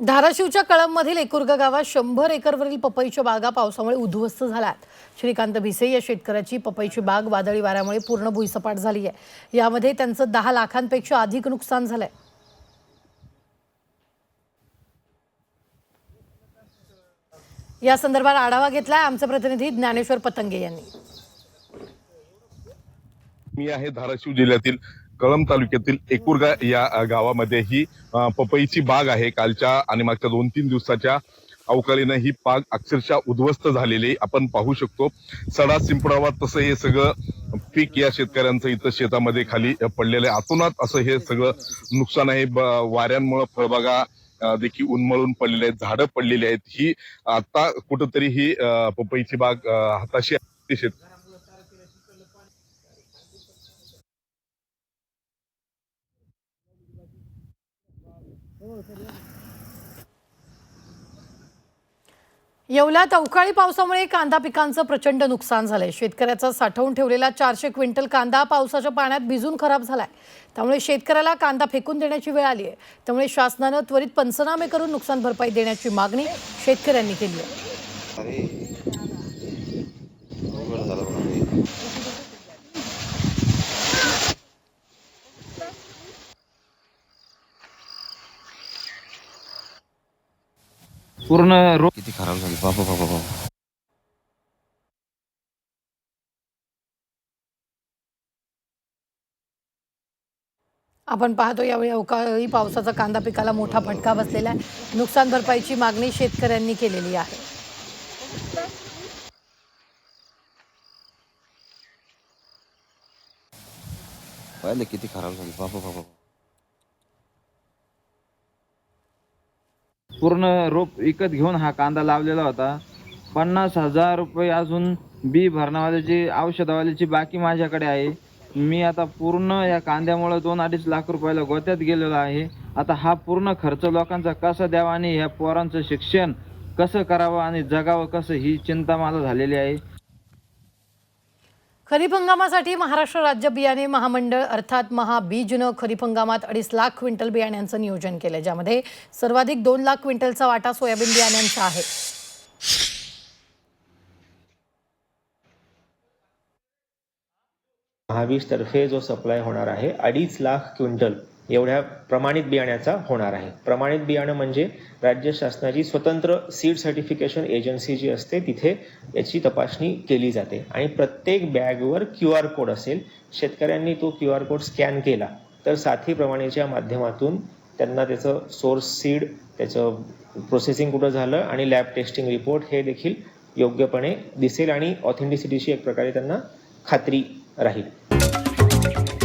धाराशिवच्या कळंबमधील एकुर्ग गावात शंभर एकरवरील पपईच्या बागा पावसामुळे उद्ध्वस्त झाल्यात. श्रीकांत भिसे या शेतकऱ्याची पपईची बाग वादळी वाऱ्यामुळे पूर्ण भुईसपाट झाली आहे. यामध्ये त्यांचं दहा लाखांपेक्षा अधिक नुकसान झालंय. या संदर्भात आढावा घेतलाय आमचे प्रतिनिधी ज्ञानेश्वर पतंगे यांनी. मी आहे धाराशिव जिल्ह्यातील कळंब तालुक्यातील एकुरगा या गावामध्ये ही पपईची बाग आहे. कालच्या आणि मागच्या दोन तीन दिवसाच्या अवकाळीनं ही बाग अक्षरशः उद्ध्वस्त झालेली आहे. आपण पाहू शकतो. सडा सिंपडावा तसं हे सगळं पीक या शेतकऱ्यांचं इथं शेतामध्ये खाली पडलेलं आहे. अतोनात असं हे सगळं नुकसान आहे. ब- वाऱ्यांमुळे फळबागा देखील उन्मळून पडलेले आहेत. झाडं पडलेली आहेत. ही आता कुठंतरी ही पपईची बाग हाताशी शेत येवल्यात अवकाळी पावसामुळे कांदा पिकांचं प्रचंड नुकसान झालंय. शेतकऱ्याचा साठवून ठेवलेला चारशे क्विंटल कांदा पावसाच्या पाण्यात भिजून खराब झालाय. त्यामुळे शेतकऱ्याला कांदा फेकून देण्याची वेळ आली आहे त्यामुळे शासनानं त्वरित पंचनामे करून नुकसान भरपाई देण्याची मागणी शेतकऱ्यांनी केली आहे अरे अवघड झालं बघा हे. पूर्ण रो किती खराब झाली. बाबा बाबा बाबा. आपण पाहतो यावेळी अवकाळी पावसाचा कांदा पिकाला मोठा फटका बसलेला आहे. नुकसान भरपाईची मागणी शेतकऱ्यांनी केलेली आहे. पाहिलं किती खराब झाली. बाबा बाबा पूर्ण रोप विकत घेऊन हा कांदा लावलेला होता. पन्नास हजार रुपये अजून बी भरणावाल्याची औषधावाल्याची बाकी माझ्याकडे आहे. मी आता पूर्ण या कांद्यामुळे दोन अडीच लाख रुपयाला गोत्यात गेलेलो आहे. आता हा पूर्ण खर्च लोकांचा कसा द्यावा आणि ह्या पोरांचं शिक्षण कसं करावं आणि जगावं कसं ही चिंता मला झालेली आहे. खरीप हंगामासाठी महाराष्ट्र राज्य बियाणे महामंडळ अर्थात महाबीजनं खरीप हंगामात अडीच लाख क्विंटल बियाण्यांचं नियोजन केलं ज्यामध्ये सर्वाधिक दोन लाख क्विंटलचा वाटा सोयाबीन बियाण्यांचा आहे. महावीजतर्फे जो सप्लाय होणार आहे अडीच लाख क्विंटल एवढ्या प्रमाणित बियाण्याचा होणार आहे. प्रमाणित बियाणं म्हणजे राज्य शासनाची स्वतंत्र सीड सर्टिफिकेशन एजन्सी जी असते तिथे याची तपासणी केली जाते. आणि प्रत्येक बॅगवर क्यू आर कोड असेल शेतकऱ्यांनी तो क्यू आर कोड स्कॅन केला तर साथी प्रमाणेच्या माध्यमातून त्यांना त्याचं सोर्स सीड त्याचं प्रोसेसिंग कुठं झालं आणि लॅब टेस्टिंग रिपोर्ट हे देखील योग्यपणे दिसेल आणि ऑथेंटिसिटीची एक प्रकारे त्यांना खात्री राहील.